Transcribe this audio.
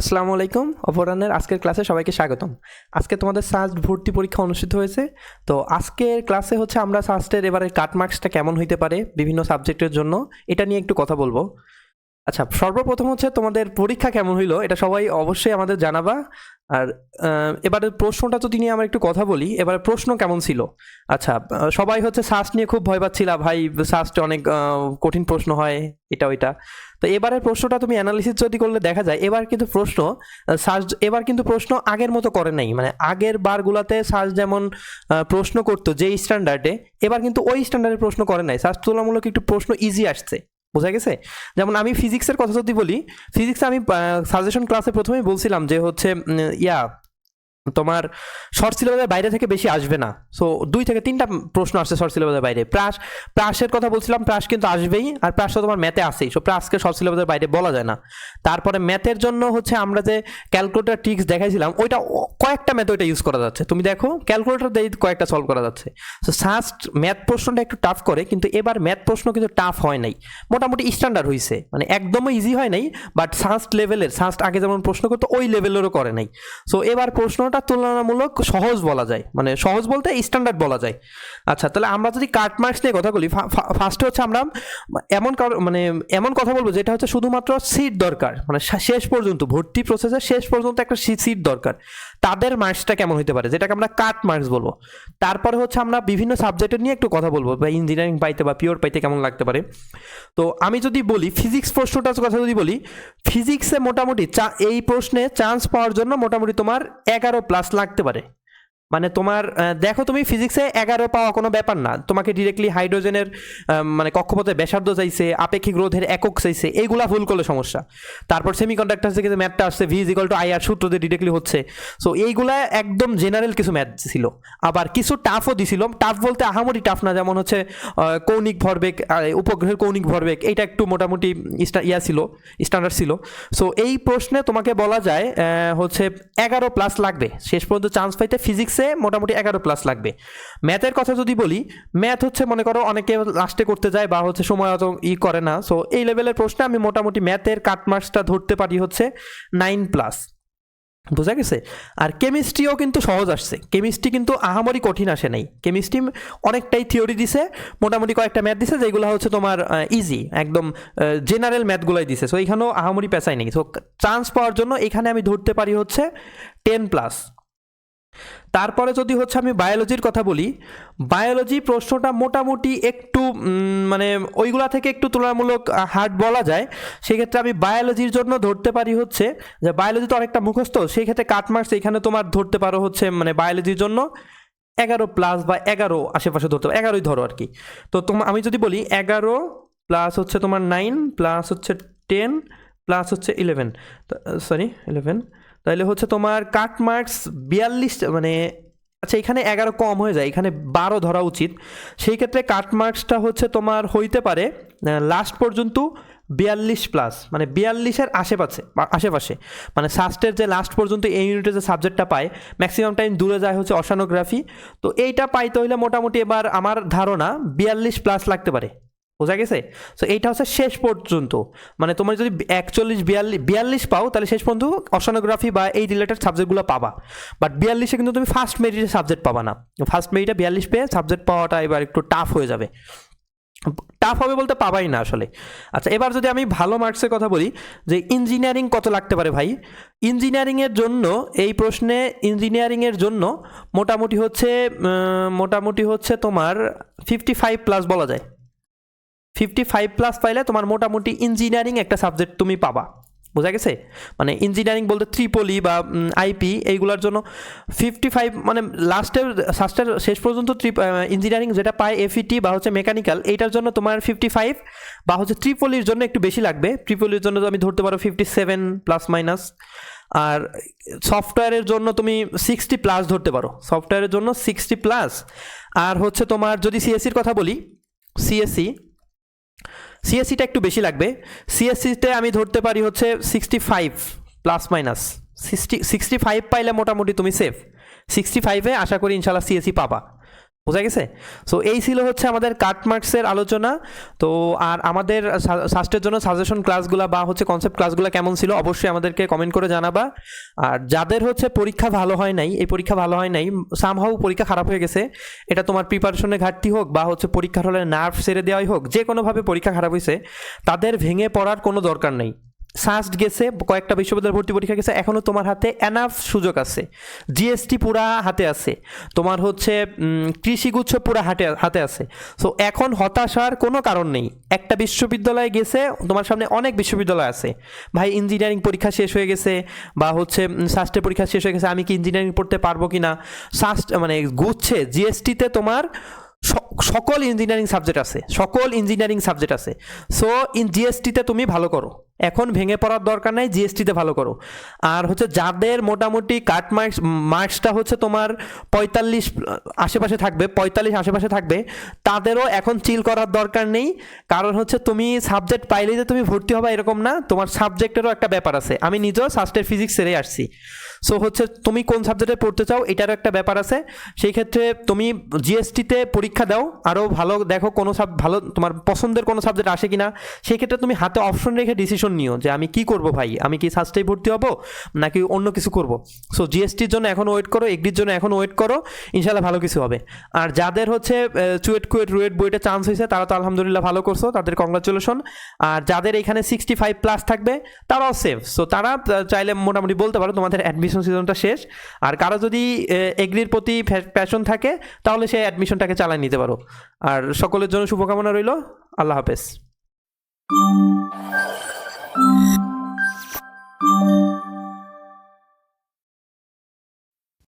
আসসালামু আলাইকুম, অপরাহ্নের আজকের ক্লাসে সবাইকে স্বাগতম। আজকে তোমাদের সাস্ট ভর্তি পরীক্ষা অনুষ্ঠিত হয়েছে। তো আজকের ক্লাসে হচ্ছে আমরা সাস্টের এবারে কাট মার্কসটা কেমন হইতে পারে বিভিন্ন সাবজেক্টের জন্য, এটা নিয়ে একটু কথা বলব। আচ্ছা সর্বপ্রথম হচ্ছে তোমাদের পরীক্ষা কেমন হইল? এটা সবাই অবশ্যই আমাদের জানাবা। আর আহ, এবারে প্রশ্নটা যদি নিয়ে আমরা একটু কথা বলি এবারে প্রশ্ন কেমন ছিল? আচ্ছা সবাই হচ্ছে সাস্ট নিয়ে খুব ভয় পাচ্ছিলা ভাই সাস্টে অনেক কঠিন প্রশ্ন হয় এটা ওইটা তো এবারের প্রশ্নটা তুমি অ্যানালিসিস যদি করলে দেখা যায় এবার কিন্তু প্রশ্ন সার্চ এবার কিন্তু প্রশ্ন আগের মতো করে নাই। মানে আগের বারগুলোতে সার্চ যেমন প্রশ্ন করতো যে স্ট্যান্ডার্ডে এবার কিন্তু ওই স্ট্যান্ডার্ডে প্রশ্ন করে নাই। সার্চ তুলনামূলক একটু প্রশ্ন ইজি আসছে। বোঝা গেছে? যেমন আমি ফিজিক্সের কথা যদি বলি ফিজিক্সে আমি সাজেশন ক্লাসে প্রথমেই বলছিলাম যে হচ্ছে ইয়া তোমার শর্ট সিলেবাসের বাইরে থেকে বেশি আসবে না। সো দুই থেকে তিনটা প্রশ্ন আসছে শর্ট সিলেবাসের বাইরে। প্রাস প্রাসের কথা বলছিলাম প্রাস কিন্তু আসবেই। আর প্রাস তো তোমার ম্যাথে আসেই সো প্রাসকে শর্ট সিলেবাসের বাইরে বলা যায় না। তারপরে ম্যাথের জন্য হচ্ছে আমরা যে ক্যালকুলেটার ট্রিক্স দেখাইছিলাম, ওইটা কয়েকটা ম্যাথ ওইটা ইউজ করা যাচ্ছে। তুমি দেখো ক্যালকুলেটার দিয়ে কয়েকটা সলভ করা যাচ্ছে। সো সাস্ট ম্যাথ প্রশ্নটা একটু টাফ করে, কিন্তু এবার ম্যাথ প্রশ্ন কিন্তু টাফ হয় নাই। মোটামুটি স্ট্যান্ডার্ড হয়েছে মানে একদমই ইজি হয় নাই বাট সাস্ট লেভেলের সাস্ট আগে যেমন প্রশ্ন করতো, ওই লেভেলেরও করে নাই। সো এবার প্রশ্নটা তুলনামূলক সহজ বলা যায়। মানে সহজ বলতে স্ট্যান্ডার্ড বলা যায়। আচ্ছা তাহলে আমরা যদি কাট মার্কস নিয়ে কথা বলি ফার্স্টে হচ্ছে আমরা এমন মানে এমন কথা বলব যেটা হচ্ছে শুধুমাত্র সিট দরকার। মানে শেষ পর্যন্ত, ভর্তি প্রসেসের শেষ পর্যন্ত একটা সিট দরকার। তাদের মার্কসটা কেমন হতে পারে? যেটাকে আমরা কাট মার্কস বলব। তারপরে হচ্ছে আমরা বিভিন্ন সাবজেক্টের নিয়ে একটু কথা বলব, বা ইঞ্জিনিয়ারিং পাইতে বা পিওর পাইতে কেমন লাগতে পারে। তো আমি যদি বলি ফিজিক্স প্রশ্নটার কথা যদি বলি ফিজিক্সে মোটামুটি চা- এই প্রশ্নে চান্স পাওয়ার জন্য মোটামুটি তোমার এগারো প্লাস লাগতে পারে। মানে তোমার দেখো তুমি ফিজিক্সে এগারো পাওয়া কোনো ব্যাপার না। তোমাকে ডিরেক্টলি হাইড্রোজেনের মানে কক্ষপথে ব্যাসার্ধ চাইছে, আপেক্ষিক রোধের একক চাইছে, এইগুলা ভুল করলে সমস্যা। তারপর সেমিকন্ডাক্টার থেকে যে ম্যাথটা আসছে V equal to I R সূত্র দিয়ে ডিরেক্টলি হচ্ছে। সো এইগুলা একদম জেনারেল কিছু ম্যাথ ছিল। আবার কিছু টাফও দিছিল। টাফ বলতে আহামরি টাফ না, যেমন হচ্ছে কৌণিক ভরবেগ উপগ্রহের কৌণিক ভরবেগ এইটা একটু মোটামুটি ইয়া ছিল স্ট্যান্ডার্ড ছিল। সো এই প্রশ্নে তোমাকে বলা যায় হচ্ছে এগারো প্লাস লাগবে। শেষ পর্যন্ত চান্স পাইতে ফিজিক্সে মোটামুটি এগারো প্লাস লাগবে। ম্যাথের কথা যদি বলি ম্যাথ হচ্ছে মনে করো অনেকে লাস্টে করতে যায় বা হচ্ছে সময় অত ই করে না। সো এই লেভেলের প্রশ্নে আমি মোটামুটি ম্যাথের কাট মার্কসটা ধরতে পারি হচ্ছে নাইন প্লাস বোঝা গেছে? আর কেমিস্ট্রিও কিন্তু সহজ আসছে। কেমিস্ট্রি কিন্তু আহামরি কঠিন আসে নাই। কেমিস্ট্রি অনেকটাই থিওরি দিছে, মোটামুটি কয়েকটা ম্যাথ দিছে, যেগুলো হচ্ছে তোমার ইজি একদম জেনারেল ম্যাথগুলোই দিছে। সো এখানেও আহামরি পেঁচাই নেই। সো চান্স পাওয়ার জন্য এখানে আমি ধরতে পারি হচ্ছে টেন প্লাস তারপরে যদি হচ্ছে আমি বায়োলজির কথা বলি বায়োলজি প্রশ্নটা মোটামুটি একটু মানে ওইগুলা থেকে একটু তুলনামূলক হার্ড বলা যায়। সেক্ষেত্রে আমি বায়োলজির জন্য ধরতে পারি হচ্ছে যে বায়োলজি তো অনেকটা মুখস্থ, সেই ক্ষেত্রে কাটমার্কস এখানে তোমার ধরতে পারো হচ্ছে মানে বায়োলজির জন্য এগারো প্লাস বা এগারো আশেপাশে ধরতে পারো, এগারোই ধরো আর কি। তো তোমার আমি যদি বলি এগারো প্লাস হচ্ছে তোমার নাইন প্লাস হচ্ছে টেন প্লাস হচ্ছে ইলেভেন সরি ইলেভেন তাহলে হচ্ছে তোমার কাট মার্কস বিয়াল্লিশ মানে আচ্ছা এখানে এগারো কম হয়ে যায়, এখানে বারো ধরা উচিত। সেই ক্ষেত্রে কাট মার্কসটা হচ্ছে তোমার হইতে পারে লাস্ট পর্যন্ত বিয়াল্লিশ প্লাস মানে বিয়াল্লিশের আশেপাশে আশেপাশে। মানে সাস্টের যে লাস্ট পর্যন্ত এই ইউনিটের যে সাবজেক্টটা পায় ম্যাক্সিমাম টাইম দূরে যায় হচ্ছে অশানোগ্রাফি তো এইটা পাইতে হইলে মোটামুটি এবার আমার ধারণা বিয়াল্লিশ প্লাস লাগতে পারে। বোঝা গেছে? সো এইটা হচ্ছে শেষ পর্যন্ত। মানে তোমার যদি একচল্লিশ বিয়াল্লিশ বিয়াল্লিশ পাও, তাহলে শেষ পর্যন্ত অশানোগ্রাফি বা এই রিলেটেড সাবজেক্টগুলো পাবা। বাট বিয়াল্লিশে কিন্তু তুমি ফার্স্ট মেরিটে সাবজেক্ট পাবা না। ফার্স্ট মেরিটে বিয়াল্লিশ পেয়ে সাবজেক্ট পাওয়াটা এবার একটু টাফ হয়ে যাবে। টাফ হবে বলতে পাবাই না আসলে। আচ্ছা এবার যদি আমি ভালো মার্কসের কথা বলি, যে ইঞ্জিনিয়ারিং কত লাগতে পারে ভাই? ইঞ্জিনিয়ারিংয়ের জন্য, এই প্রশ্নে ইঞ্জিনিয়ারিংয়ের জন্য মোটামুটি হচ্ছে মোটামুটি হচ্ছে তোমার ফিফটি ফাইভ প্লাস বলা যায়। ফিফটি ফাইভ প্লাস পাইলে তোমার মোটামুটি ইঞ্জিনিয়ারিং একটা সাবজেক্ট তুমি পাবা। বোঝা গেছে? মানে ইঞ্জিনিয়ারিং বলতে ত্রিপলি বা আইপি এইগুলোর জন্য ফিফটি ফাইভ মানে লাস্টের লাস্টের শেষ পর্যন্ত ইঞ্জিনিয়ারিং যেটা পায় এফইটি বা হচ্ছে মেকানিক্যাল এইটার জন্য তোমার ফিফটি ফাইভ বা হচ্ছে ত্রিপলির জন্য একটু বেশি লাগবে। ত্রিপলির জন্য আমি ধরতে পারো ফিফটি সেভেন প্লাস মাইনাস আর সফটওয়্যারের জন্য তুমি সিক্সটি প্লাস ধরতে পারো। সফটওয়্যারের জন্য সিক্সটি প্লাস আর হচ্ছে তোমার যদি সিএসসির কথা বলি সিএসসি সিএসসিটা একটু বেশি লাগবে। সিএসসিতে আমি ধরতে পারি হচ্ছে sixty five plus minus sixty sixty five পাইলে মোটামুটি তুমি সেফ সিক্সটি ফাইভে আশা করি ইনশাল্লাহ সিএসসি পাবা। বোঝা গেছে? সো এই ছিল হচ্ছে আমাদের কাটমার্কসের আলোচনা। তো, আর আমাদের সাস্টের জন্য সাজেশন ক্লাসগুলো বা হচ্ছে কনসেপ্ট ক্লাসগুলো কেমন ছিল অবশ্যই আমাদেরকে কমেন্ট করে জানাবা। আর যাদের হচ্ছে পরীক্ষা ভালো হয় নাই, এই পরীক্ষা ভালো হয় নাই সামহাও পরীক্ষা খারাপ হয়ে গেছে, এটা তোমার প্রিপারেশনের ঘাটতি হোক বা হচ্ছে পরীক্ষার হলে নার্ভ সেরে দেওয়াই হোক যে কোনোভাবে পরীক্ষা খারাপ হয়েছে তাদের ভেঙে পড়ার কোনো দরকার নেই। সাস্ট গেছে, কয়েকটা বিশ্ববিদ্যালয় ভর্তি পরীক্ষা গেছে এখনও তোমার হাতে এনাফ সুযোগ আছে। জিএসটি পুরা হাতে আছে। তোমার হচ্ছে কৃষিগুচ্ছ পুরা হাতে হাতে আছে। সো এখন হতাশার কোনো কারণ নেই। একটা বিশ্ববিদ্যালয়ে গেছে, তোমার সামনে অনেক বিশ্ববিদ্যালয় আছে। ভাই ইঞ্জিনিয়ারিং পরীক্ষা শেষ হয়ে গেছে, বা হচ্ছে সাস্টের পরীক্ষা শেষ হয়ে গেছে, আমি কি ইঞ্জিনিয়ারিং পড়তে পারব কি না সাস্ট মানে গুচ্ছে জিএসটিতে তোমার সকল ইঞ্জিনিয়ারিং সাবজেক্ট আছে, সকল ইঞ্জিনিয়ারিং সাবজেক্ট আছে। সো ইন জিএসটিতে তুমি ভালো করো। এখন ভেঙে পড়ার দরকার নাই জিএসটিতে ভালো করো। আর হচ্ছে যাদের মোটামুটি কাট মার্কস মার্কসটা হচ্ছে তোমার পঁয়তাল্লিশ আশেপাশে থাকবে, পঁয়তাল্লিশ আশেপাশে থাকবে, তাদেরও এখন চিল করার দরকার নেই। কারণ হচ্ছে তুমি সাবজেক্ট পাইলেই যে তুমি ভর্তি হবে এরকম না, তোমার সাবজেক্টেরও একটা ব্যাপার আছে। আমি নিজেও সাস্টের ফিজিক্স সেরে আসছি। সো হচ্ছে তুমি কোন সাবজেক্টে পড়তে চাও, এটারও একটা ব্যাপার আছে। সেই ক্ষেত্রে তুমি জিএসটিতে পরীক্ষা দাও আরও ভালো দেখো কোনো সাব ভালো তোমার পছন্দের কোনো সাবজেক্ট আসে কিনা সেই ক্ষেত্রে তুমি হাতে অপশন রেখে ডিসিশন নিও যে আমি কি করব ভাই? আমি কি সাস্টেই ভর্তি হব, নাকি অন্য কিছু করব? সো জিএসটির জন্য এখন ওয়েট করো এগ্রির জন্য এখন ওয়েট করো ইনশাল্লাহ ভালো কিছু হবে। আর যাদের হচ্ছে চুয়েট কুয়েট, রুয়েট বইটা চান্স হয়েছে, তারা তো আলহামদুলিল্লাহ ভালো করছ, তাদের কংগ্রাচুলেশন আর যাদের এখানে সিক্সটি ফাইভ প্লাস থাকবে, তারাও সেফ সো তারা চাইলে মোটামুটি বলতে পারো, তোমাদের অ্যাডমিশন সিজনটা শেষ। আর কারও যদি এগ্রির প্রতি প্যাশন থাকে, তাহলে সেই অ্যাডমিশনটাকে চালিয়ে নিতে পারো। আর সকলের জন্য শুভকামনা রইল। আল্লাহ হাফেজ।